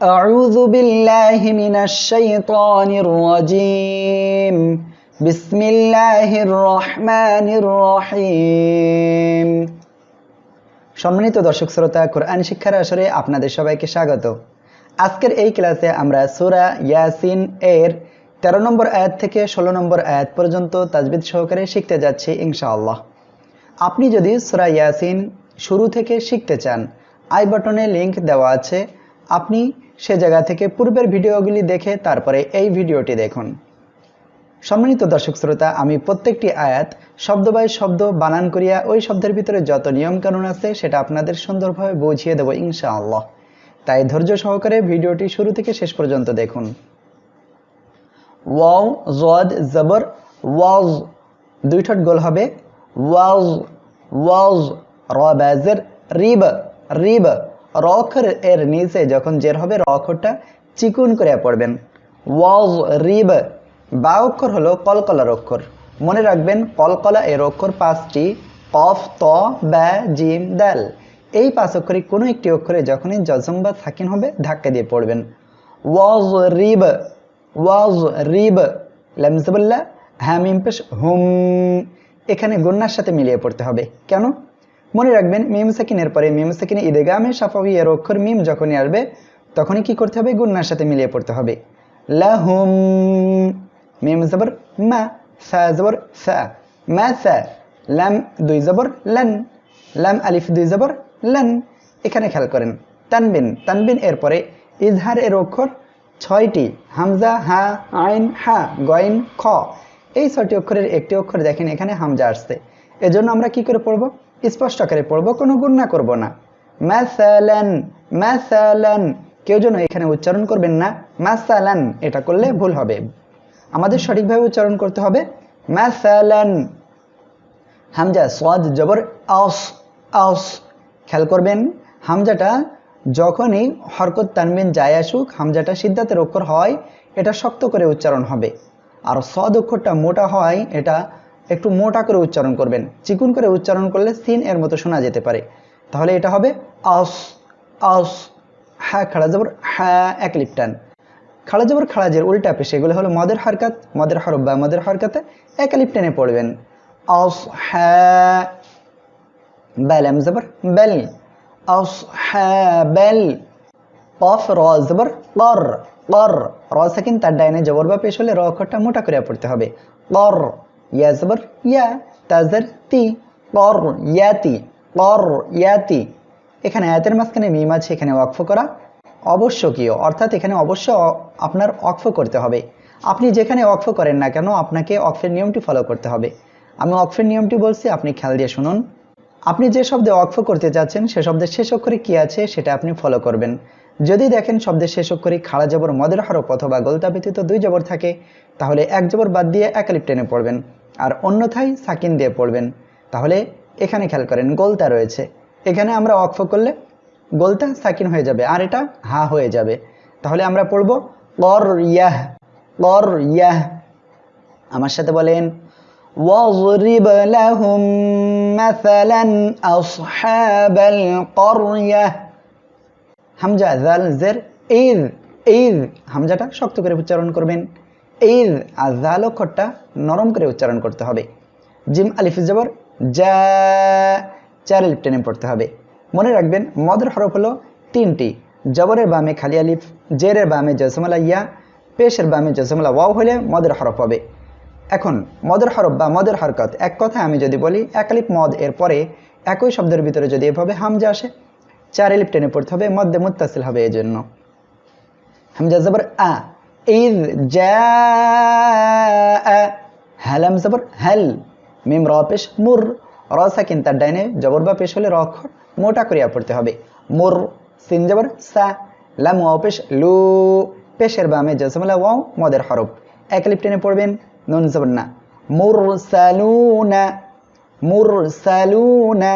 أعوذ بالله من الشيطان الرجيم بسم الله الرحمن الرحيم সম্মানিত দর্শক শ্রোতা কোরআন শিক্ষার আসরে আপনাদের সবাইকে স্বাগত আজকের এই ক্লাসে আমরা সূরা ইয়াসিন এর তেরো নম্বর আয়াত থেকে ষোলো নম্বর আয়াত পর্যন্ত তাজবিদ সহকারে শিখতে যাচ্ছি ইনশাআল্লাহ আপনি যদি সূরা ইয়াসিন শুরু থেকে শিখতে চান আই বাটনে লিংক দেওয়া আছে আপনি সে জায়গা থেকে পূর্বের ভিডিওগুলি দেখে তারপরে এই ভিডিওটি দেখুন। সম্মানিত দর্শক শ্রোতা, আমি প্রত্যেকটি আয়াত শব্দ বাই শব্দ বানান করিয়া ওই শব্দের ভিতরে যত নিয়মকানুন আছে সেটা আপনাদের সুন্দরভাবে বুঝিয়ে দেবো ইনশাআল্লাহ। তাই ধৈর্য সহকারে ভিডিওটি শুরু থেকে শেষ পর্যন্ত দেখুন। ওয়াও জদ জবর, ওয়াজ দুই ঠট গোল হবে। ওয়াজ ওয়াজ র ব্যাজের রিব রিব র অক্ষর এর নিচে যখন জের হবে র অক্ষরটা চিকুন করে পড়বেন। ওয়াজ রিব বা অক্ষর হলো কলকলার অক্ষর মনে রাখবেন, কলকলা এর অক্ষর পাঁচটি, কফ, ত, ব্যা, জিম, দাল। এই পাঁচ অক্ষরে কোনো একটি অক্ষরে যখনই জজম বা সাকিন হবে, ধাক্কা দিয়ে পড়বেন। ওয়াজ রিব ওয়াজ রিব, লামজবুল্লাহ হ্যাম পেশ হুম। এখানে গুন্নার সাথে মিলিয়ে পড়তে হবে। কেন? মনে রাখবেন, মিম সাকিনের পরে মিম সাকিনে ইদেগামে সাফাবি এর অক্ষর মিম যখনই আসবে, তখনই কি করতে হবে? গুন্নার সাথে মিলিয়ে পড়তে হবে। লাহুম, মিম জবর মা, সা জবর সা, মা সা, লাম দুই জবর লান, লাম আলিফ দুই জবর লান। এখানে খেয়াল করেন, তানবিন তানবিন এর পরে ইজহার এর অক্ষর ছয়টি, হামজা, হা, আইন, হা, গয়েন, খ। এই ছয়টি অক্ষরের একটি অক্ষর দেখেন, এখানে হামজা আসছে। এজন্য আমরা কি করে পড়ব? স্পষ্ট আকারে পড়ব, কোনো গুণনা করব না। ম্যাসালান ম্যাসালান কেউ যেন এখানে উচ্চারণ করবেন না ম্যাসালান এটা করলে ভুল হবে। আমাদের সঠিকভাবে উচ্চারণ করতে হবে ম্যাসালান হামজা, সোয়াদ, জবর আস আস খেয়াল করবেন, হামজাটা যখনই হরকত তানবিন যায় আসুক, হামজাটা সিদ্ধাতের অক্ষর হয়, এটা শক্ত করে উচ্চারণ হবে। আর সদ অক্ষরটা মোটা হয়, এটা একটু মোটা করে উচ্চারণ করবেন। চিকুন করে উচ্চারণ করলে সিন এর মতো শোনা যেতে পারে। তাহলে এটা হবে আস আস হ্যাঁ খাড়া জবর হ্যাঁ এক লিপটান খাড়া জবর খাড়াজের উল্টা পেশে এগুলো হলো মদের হরকাত, মদের হরফ বা মদের হরকাতে এক লিপ টেনে পড়বেন। আস হ্যাঁ বেল জবর, বেল। আস হ্যাঁ বেল। কফ, র জবর, কর কর। র সাকিন তার ডাইনে জবর বা পেশ হলে র অক্ষরটা মোটা করে পড়তে হবে। কর। ইয়া জবর ইয়া তাজর তি কর ইয়াতি কর ইয়াতি এখানে আয়াতের মাঝখানে মিম আছে, এখানে ওয়াকফ করা অবশ্যকীয় অর্থাৎ এখানে অবশ্য আপনার অক্ফ করতে হবে। আপনি যেখানে অক্ফ করেন না কেন, আপনাকে অক্ফের নিয়মটি ফলো করতে হবে। আমি অক্ফের নিয়মটি বলছি, আপনি খেয়াল দিয়ে শুনুন। আপনি যে শব্দে অক্ফ করতে যাচ্ছেন, সে শব্দের শেষ অক্ষরে কী আছে, সেটা আপনি ফলো করবেন। যদি দেখেন শব্দের শেষ অক্ষরে খাড়া জবর মদের হরফ অথবা গোলতা ব্যতীত দুই জবর থাকে তাহলে এক জবর বাদ দিয়ে একালিপ টেনে পড়বেন আর অন্যথায় সাকিন দিয়ে পড়বেন তাহলে এখানে খেয়াল করেন গোলতা রয়েছে এখানে আমরা অক্ফ করলে গোলতা সাকিন হয়ে যাবে আর এটা হা হয়ে যাবে তাহলে আমরা পড়ব কর ইয়াহ কর ইয়াহ আমার সাথে বলেন واضرب لهم مثلا أصحاب القرية হামজা জাল জের ঈদ ঈদ হামজাটা শক্ত করে উচ্চারণ করবেন। ঈদ আর জাল অক্ষরটা নরম করে উচ্চারণ করতে হবে। জিম আলিফ জবর যা চার আলিফ টেনে পড়তে হবে। মনে রাখবেন, মদের হরফ হলো তিনটি। জবরের বামে খালি আলিফ, জেরের বামে জসমলা ইয়া পেশের বামে জসমলা ওয়াও হলে মদের হরফ হবে। এখন, মদের হরফ বা মদের হরকত, এক কথায় আমি যদি বলি, এক আলিফ মদ এর পরে একই শব্দের ভিতরে যদি এভাবে হামজা আসে চার আলিফ টেনে পড়তে হবে, মধ্যে মুত্তাসিল হবে এই জন্য হামজা জবর আ, ইদ যা হ্যালাম জবর হ্যাল মিম র পেশ মুর, র সাকিন তার ডাইনে জবর বা পেশ হলে র অক্ষর মোটা করিয়া পড়তে হবে। মুর, সিন জবর সা, লাম ওয়াও পেশ লু, পেশের বামে জসমলা ওয়াও, মদের হরফ। এক লিপ টেনে পড়বেন, নুন জবর না। মুর সালুনা মুর সালুনা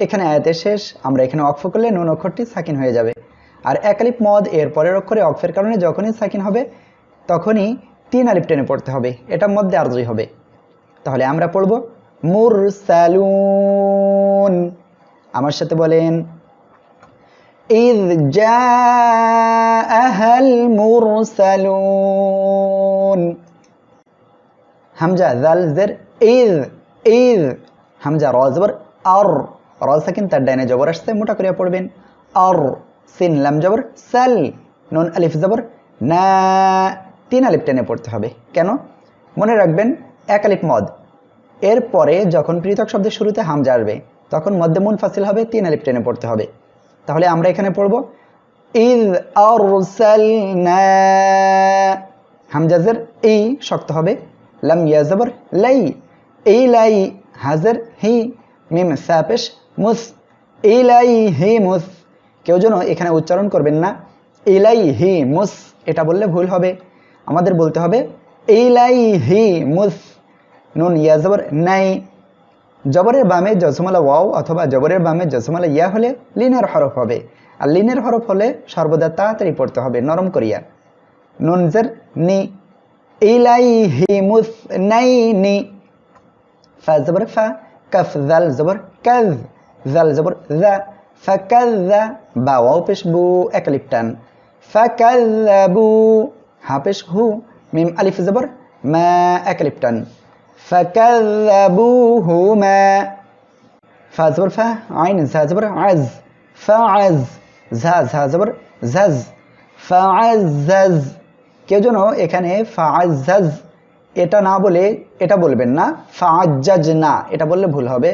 এখানে আয়াতের শেষ আমরা এখানে অক্ফ করলে নুন অক্ষরটি সাকিন হয়ে যাবে আর এক আলিপ মদ এর পরের অক্ষরে অক্ষের কারণে যখনই সাকিন হবে তখনই তিন আলিপ টেনে পড়তে হবে এটা মধ্যে আর্জই হবে তাহলে আমরা পড়ব মুর সালুন আমার সাথে বলেন إذ جاء হাল মুরসালুন হামজা জাল জের ইজ ইজ হামজা র জবর আর র সাকিন তার ডাইনে জবর আসছে, মোটা করিয়া পড়বেন। আর সিন লাম জবর, সাল, নুন আলিফ জবর, না, তিন আলিফ টেনে পড়তে হবে। কেন? মনে রাখবেন, এক আলিফ মদ। এরপরে যখন পৃথক শব্দের শুরুতে হামজা আসবে তখন মধ্যে মুন ফাসিল হবে, তিন আলিফ টেনে পড়তে হবে। তাহলে আমরা এখানে পড়ব ইজ আরসালনা। হামজাজের এই শক্ত হবে, লাম ইয়াজবর লাই এই লাই হাজার হি, মিম সাপেশ মুস ইলাই হি মুস। কেউ যেন এখানে উচ্চারণ করবেন না ইলাই হি মুস, এটা বললে ভুল হবে। আমাদের বলতে হবে ইলাই হি মুস, নুন ইয়াজবর নাই। জবরের বামে জসমালা ওয়াও অথবা জবরের বামে জসমালা ইয়া হলে লিনের হরফ হবে। আর লিনের হরফ হলে সর্বদা তাড়াতাড়ি পড়তে হবে, নরম করিয়া। নুনজের নি। ইলাইহি মুসনাইনি ফা, জবর, ফা। কাফ, জাল, জবর, কাজ। জাল জবর জা ফাকাজ্জা বা ওয়াও পেশ বু একালিপ টান ফাকাজ্জাবু হা পেশ হু মিম আলিফ জবর মা একালিপ টান فكذبوهما فا زبر فا عين زا زبر عز فعز زا زا زبر زز فعزز কেউ যেন এখানে ফাআজাজ এটা না বলে এটা বলবেন না ফাআজাজ না এটা বললে ভুল হবে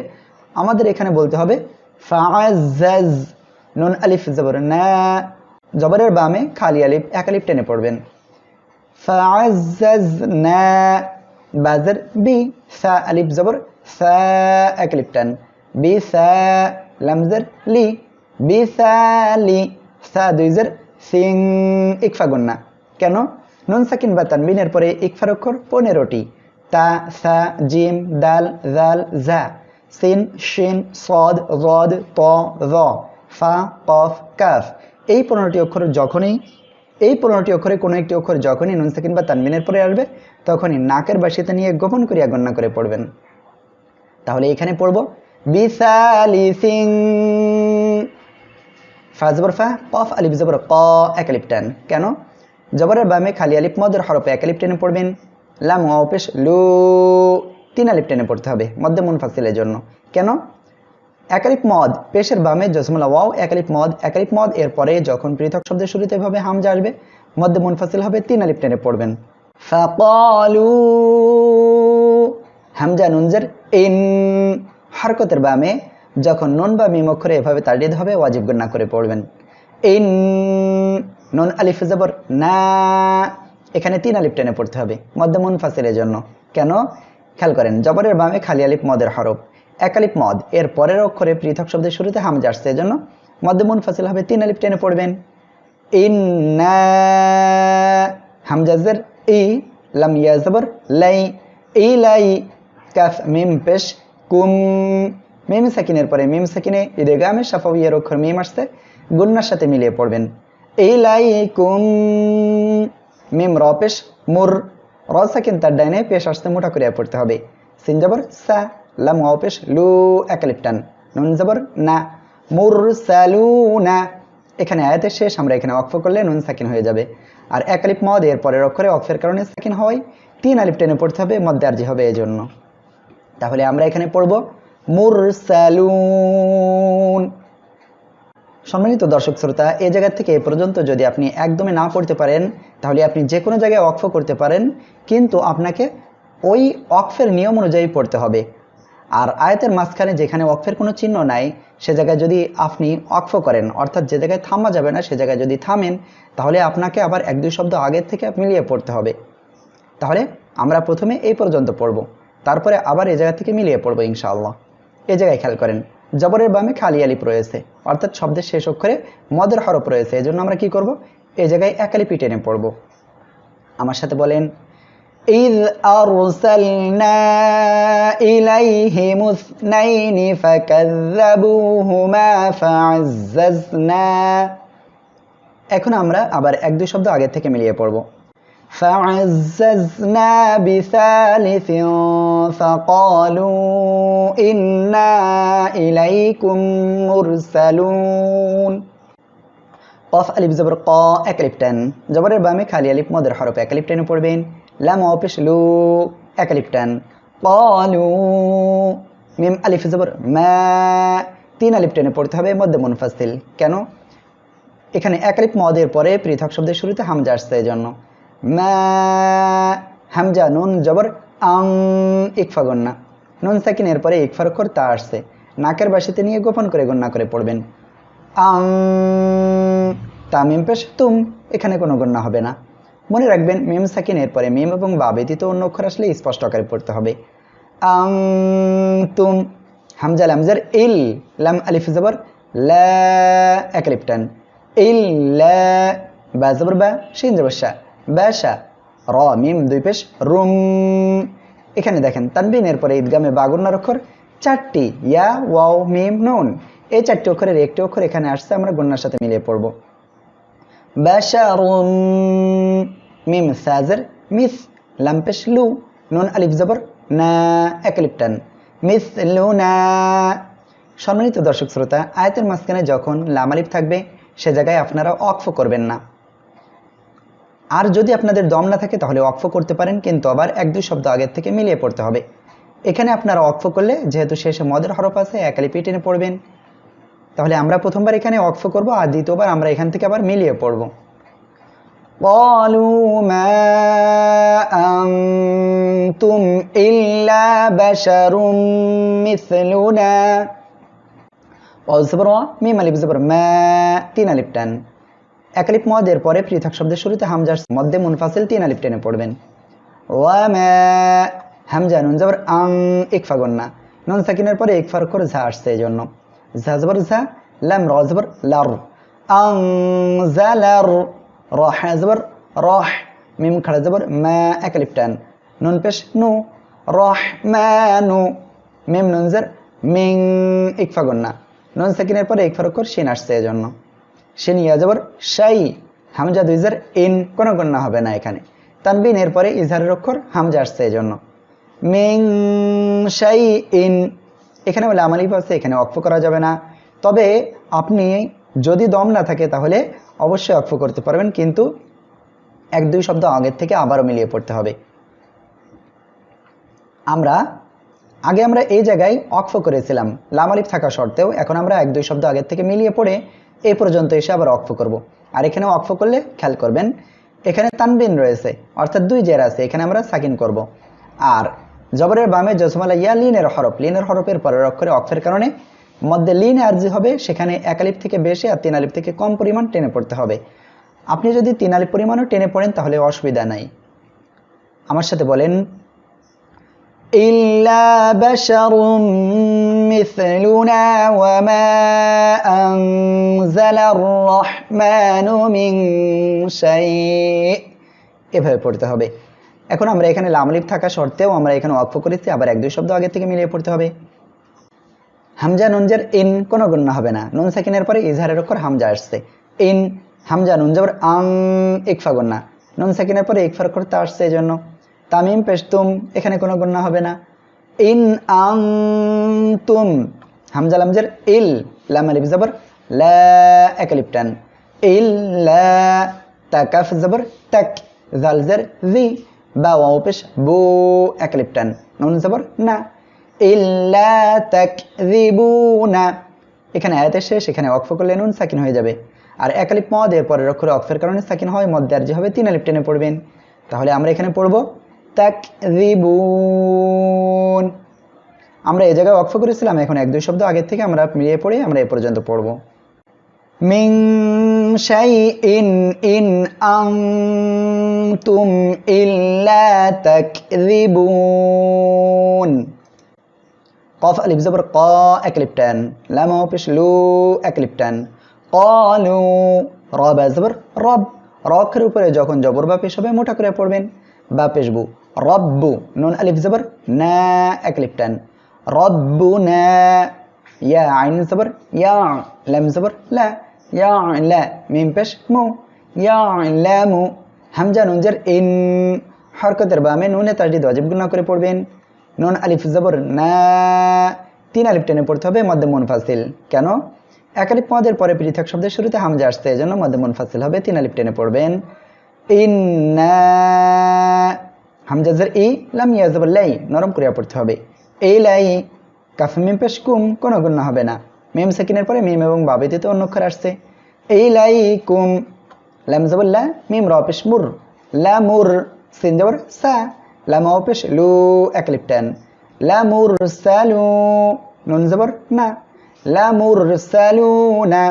আমাদের এখানে বলতে হবে ফাআজাজ, নুন, আলিফ, জবর, না। জবরের বামে খালি আলিফ, এক আলিফ টেনে পড়বেন। ফাআজাজ, না। বাজের বি, সা, আলিফ, জবর, সা, এক আলিফ টান। বি, সা, লামজের লি। বি, সা, লি, সা, দুইজের সিং, ইকফা গুন্না। কেন? নুন, সাকিন বা তানবিনের পরে ইকফার অক্ষর পনেরোটি। তা, সা, জিম, দাল, জাল, জা। সিন শিন সদ রদ ত ফা কফ কাফ এই পনেরোটি অক্ষর যখনই, এই পনেরোটি অক্ষরে কোনো একটি অক্ষর যখনই নুন, সাকিন বা তানবিনের পরে আসবে, তখনই নাকের বাসিতে নিয়ে গোপন করিয়া গণ্য করে পড়বেন। তাহলে এখানে পড়ব বিশালি সিং। ফা জবর ফা, কফ, আলিফ জবর ক এক কেন? জবরের বামে খালি আলিফ মদের হরফে এক টেনে পড়বেন। লাম অপেশ লু তিন আলিফ টেনে পড়তে হবে, মধ্যে মুন ফাসিলের জন্য। কেন? একালিপ মদ, পেশের বামে জসমুল্লা ওয়াও একালিপ মদ একালিপ মদ, এরপরে যখন পৃথক শব্দের শুরুতে এভাবে হামজা আসবে, মধ্যে মুনফাসিল হবে তিন আলিফ টেনে পড়বেন। ফাকালু হামজা নুনজের ইন, হরকতের বামে যখন নুন বা মিম অক্ষরে এভাবে তাড়িয়ে হবে, ওয়াজিব গণ্যা করে পড়বেন। ইন, নুন আলিফ জবর না, এখানে তিন আলিফ টেনে পড়তে হবে, মধ্যে মুনফাসিলের জন্য। কেন? খেয়াল করেন, জবরের বামে খালি আলিফ মদের হরফ। এক আলিফ মদ, এর পরের অক্ষরে পৃথক শব্দের শুরুতে হামজা আসছে, এজন্য মধ্যে মুনফাসিল হবে তিন আলিফ টেনে পড়বেন। ইন্না হামজাজের ই, লাম ইয়াজবর লাই ই লাই কাফ মিম পেশ কুম। মিম সাকিনের পরে মিম সাকিনে ইদেগামে সাফাউইয়ের অক্ষর মিম আসছে, গুন্নার সাথে মিলিয়ে পড়বেন। এই লাই কুম, মিম র পেশ মুর। র সাকিন তার ডাইনে পেশ আসতে মোটা করিয়া পড়তে হবে। সিন জবর সা, লাম ওয়াও পেশ লু একালিপটান নুন জবর না, মুর সালু না। এখানে আয়াতের শেষ আমরা এখানে অক্ফ করলে নুন সাকিন হয়ে যাবে। আর এক আলিফ মদ এর পরের অক্ষরে অক্ষের কারণে সাকিন হয়। তিন আলিফ টেনে পড়তে হবে মধ্যে আর্জি হবে এই জন্য তাহলে আমরা এখানে পড়ব মুরসালুন সম্মানিত দর্শক শ্রোতা এই জায়গা থেকে এ পর্যন্ত যদি আপনি একদমই না পড়তে পারেন, তাহলে আপনি যে কোনো জায়গায় অক্ফ করতে পারেন, কিন্তু আপনাকে ওই অক্ফের নিয়ম অনুযায়ী পড়তে হবে। আর আয়াতের মাঝখানে যেখানে অক্ফের কোনো চিহ্ন নাই, সে জায়গায় যদি আপনি অক্ফ করেন, অর্থাৎ যে জায়গায় থামা যাবে না, সে জায়গায় যদি থামেন, তাহলে আপনাকে আবার এক দুই শব্দ আগের থেকে মিলিয়ে পড়তে হবে। তাহলে আমরা প্রথমে এই পর্যন্ত পড়ব, তারপরে আবার এ জায়গা থেকে মিলিয়ে পড়ব ইনশাআল্লাহ। এ জায়গায় খেয়াল করেন। জবরের বামে খালি আলিপ রয়েছে অর্থাৎ শব্দের শেষ অক্ষরে মদের হরফ রয়েছে এই জন্য আমরা কি করব এই জায়গায় একালিপি টেনে পড়ব আমার সাথে বলেন إذ أرسلنا إليهم اثنين فكذبوهما فعززنا এখন আমরা আবার এক দুই শব্দ আগে থেকে মিলিয়ে পড়ব فعززنا بثالث فقالوا إنا إليكم مرسلون কফ আলিফ জবর ক এক আলিফ টান জবরের বামে খালি আলিফ মদের হরফ এক আলিফ টেনে পড়বেন লাম অপেশ লু এক আলিফ টান কলু মিম আলিফ জবর মা তিন আলিফ টেনে পড়তে হবে মধ্যে মুনফাসিল কেন এখানে এক আলিফ মদের পরে পৃথক শব্দের শুরুতে হামজা আসছে এই জন্য হামজা নুন জবর আং ইকফা গন্না। নুন সাকিনের পরে ইকফার অক্ষর তা আসছে। নাকের বাসিতে নিয়ে গোপন করে গণ্যা করে পড়বেন। আং তামিম পেশ, তুম, এখানে কোনো গণ্যা হবে না। মনে রাখবেন, মিম সাকিনের পরে মিম এবং বা ব্যতীত অন্য অক্ষর আসলে স্পষ্ট আকারে পড়তে হবে। আং তুম, হামজা লামজার ইল, লাম আলিফ জবর লা ইল, লা, বা জবর বা শিন জবর শা বাসা র, মিম, দুই পেশ, রুম। এখানে দেখেন তানবিনের পরে ঈদগামে বাগুন্নার অক্ষর চারটি, ইয়া, ওয়াও, মিম, নুন। এই চারটি অক্ষরের একটি অক্ষর এখানে আসছে, আমরা গুন্নার সাথে মিলিয়ে পড়ব। বাশারুন মিম, সাজের, মিস লাম্পেশ লু, নুন, আলিফ, জবর, না, এক আলিফ, টান। মিস, লু, না। সম্মানিত দর্শক শ্রোতা, আয়তের মাঝখানে যখন লাম, আলিফ থাকবে, সে জায়গায় আপনারা অক্ফ করবেন না। আর যদি আপনাদের দম না থাকে তাহলে অক্ফ করতে পারেন কিন্তু আবার এক দুই শব্দ আগের থেকে মিলিয়ে পড়তে হবে এখানে আপনারা অক্ফ করলে যেহেতু শেষে মদের হরফ আছে একালি টেনে পড়বেন তাহলে আমরা প্রথমবার এখানে অক্ফ করব আর দ্বিতীয়বার আমরা এখান থেকে আবার মিলিয়ে পড়ব قالوا ما أنتم إلا بشر مثلنا অজবর মিম আলিফ জবর মা তিন আলিফ টান এক আলিফ মদের পরে পৃথক শব্দের শুরুতে হামজার মধ্যে মুনফাসিল তিন আলিফ টেনে পড়বেন। ওয়া মা হামজা নুন জবর আং ইকফা গন্না। নুন সাকিনের পরে ইকফার করে ঝা আসছে এই জন্য ঝা জবর ঝা, লাম র জবর লার। আং জা লার রহ জবর রহ মিম খাড়া জবর মা এক আলিফ টান। নুন পেশ নু রহ মা নু, মিম নুন জের মিং ইকফা গন্না। নুন সাকিনের পরে ইকফার অক্ষর শিন আসছে এই জন্য শিন ইয়া জবর শাই হামজা দুইজার ইন কোনো গণ্যা হবে না এখানে। তানবিন এরপরে ইজহারের অক্ষর হামজা আসছে এই জন্য মিং শাই ইন। এখানে বলে আমালিফ আছে, এখানে অক্ফ করা যাবে না। তবে আপনি যদি দম না থাকে তাহলে অবশ্যই অক্ফ করতে পারবেন, কিন্তু এক দুই শব্দ আগের থেকে আবারও মিলিয়ে পড়তে হবে। আমরা, আগে আমরা এই জায়গায় অক্ফ করেছিলাম। লামালিফ থাকা সত্ত্বেও এখন আমরা এক দুই শব্দ আগের থেকে মিলিয়ে পড়ে এই পর্যন্ত এসে আবার অক্ফ করব। আর এখানে অক্ফ করলে খেয়াল করবেন, এখানে তানবিন রয়েছে, অর্থাৎ দুই জের আছে, এখানে আমরা সাকিন করব। আর জবরের বামে জসমালা ইয়া লিনের হরফ, লিনের হরফের পরের অক্ষরে অক্ষের কারণে মধ্যে লিন আর্জি হবে, সেখানে এক আলিফ থেকে বেশি আর তিন আলিফ থেকে কম পরিমাণ টেনে পড়তে হবে আপনি যদি তিন আলিফ পরিমাণও টেনে পড়েন তাহলে অসুবিধা নাই আমার সাথে বলেন إلا بشر مثلنا وما أنزل الرحمن من شيء এভাবে পড়তে হবে এখন আমরা এখানে লামলিপ থাকা সত্ত্বেও আমরা এখানে অক্ষ করেছি আবার এক দুই শব্দ আগে থেকে মিলিয়ে পড়তে হবে হামজা নুনজার ইন কোনো গণ্য হবে না নুন সাকিনের পরে ইজহারের অক্ষর হামজা আসছে ইন হামজা নুন যাবার আং ইকফা গণ্যা নুন সাকিনের পরে ইকফার অক্ষর তা আসছে এই জন্য তামিম, পেশতুম, এখানে কোনো গণ্য হবে না। ইন আং তুম হামজা লামজের ইল, লাম আলিফ জবর, লা ইল, লা জবর, তাক জালজের জি, বা ওয়াও পেশ, বু এক আলিফ টান। নুন জবর, না। ইল্লা তাকযিবুনা এখানে আয়াতের শেষ এখানে অক্ফ করলে নুন সাকিন হয়ে যাবে। আর এক আলিফ মদ এর পরের অক্ষরে অক্ফের কারণে সাকিন হয় মধ্যে আর যে হবে, তিন আলিফ টেনে পড়বেন। তাহলে আমরা এখানে পড়ব তাকযিবুন আমরা এই জায়গায় অক্ফ করেছিলাম, এখন এক দুই শব্দ আগের থেকে আমরা মিলিয়ে পড়ে আমরা এ পর্যন্ত পড়ব। মিং শাইইন ইন আনতুম ইল্লা তাকযিবুন কফ আলিফ জবর ক এক লিপটান লাম পেশ লু এক লিপটান কলু রব জবর রব। রকের উপরে যখন জবর বা পেশ হবে মোটা করে পড়বেন। বা পেশবু রব্বু, নুন, আলিফ, জবর, না, এক লিপটান রব্বু, না, ইয়া, আইন, জবর, ইয়া, লাম, জবর, লা, ইয়া, লা, মিম, পেশ, মু, ইয়া লামু হামজা নুনজার ইন। হরকতের বামে নুনে তাজদিদ ওয়াজিব গুণা করে পড়বেন। নুন, আলিফ, জবর, না, তিন আলিফ টেনে পড়তে হবে মধ্যে মুনফাসিল কেন? একালিপ মদের পরে পৃথক শব্দের শুরুতে হামজা আসছে, এজন্য মধ্যে মুনফাসিল হবে, তিন আলিপ টেনে পড়বেন। ইন্না হামজাজের ই লাম ইয়াজবর লাই নরম করিয়া পড়তে হবে। এই লাই কাফে মিম পেশ কুম কোনো গুণ হবে না। মিম সেকিনের পরে মিম এবং বাবিতে অন্য অক্ষর আসছে। এই লাই কুম, লাম জবর লা, মিম র পেশ মুর, লা মুর, সিন জবর সা, লাম ও পেশ লু, এক লিপটান লা মুর সালু নুন জবর না। লা মুর সালু না।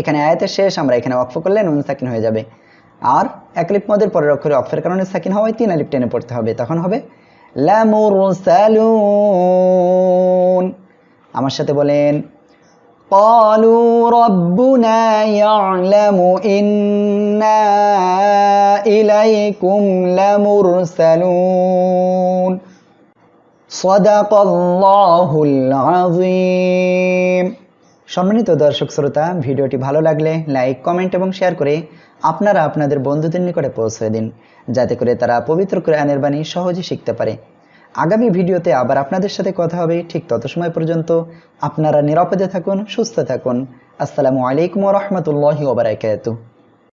এখানে আয়াতের শেষ, আমরা এখানে অক্ফ করলে নুন সাকিন হয়ে যাবে। আর একলিপ মদের পরের অক্ষরে অক্ষের কারণে সাকিন হওয়ায় তিন আলিপ টেনে পড়তে হবে তখন হবে লামুরসালুন আমার সাথে বলেন قالوا ربنا يعلم إنا إليكم لمرسلون صدق الله العظيم সম্মানিত দর্শক শ্রোতা ভিডিওটি ভালো লাগলে লাইক কমেন্ট এবং শেয়ার করে আপনারা আপনাদের বন্ধুদের নিকটে পৌঁছে দিন, যাতে করে তারা পবিত্র কোরআনের বাণী সহজে শিখতে পারে। আগামী ভিডিওতে আবার আপনাদের সাথে কথা হবে ঠিক তত সময় পর্যন্ত আপনারা নিরাপদে থাকুন, সুস্থ থাকুন। আসসালামু আলাইকুম রহমতুল্লাহ ওবরাকাতুহ